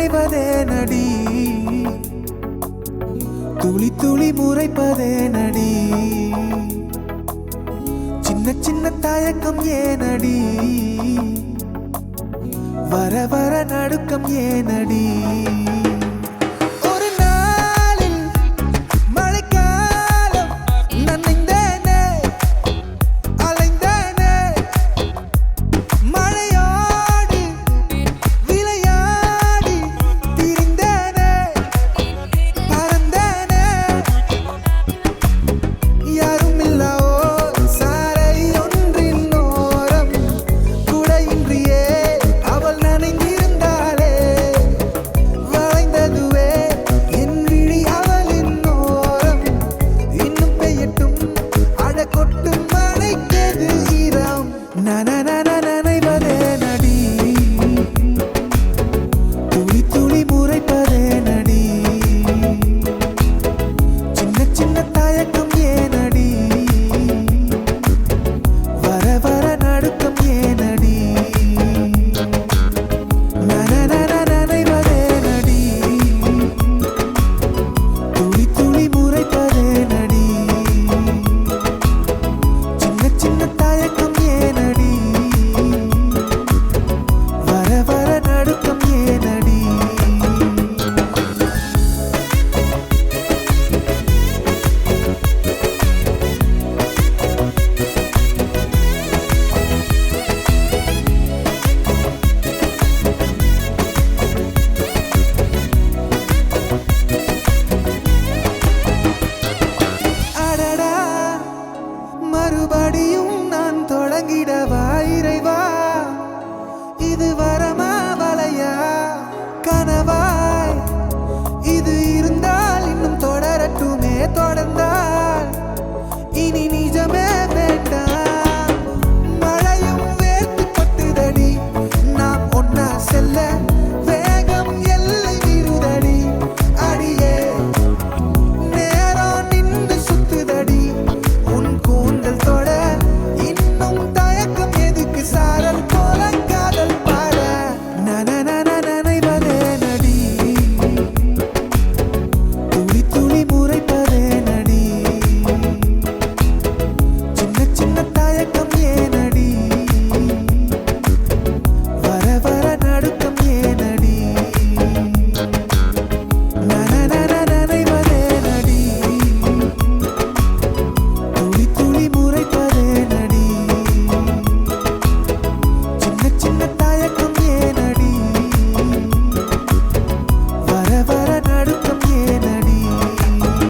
நனைவதே நடி. துளி துளி முறைப்பதே நடி. சின்ன சின்ன தயக்கம் ஏனடி வர வர நடுக்கம் ஏனடி na na na na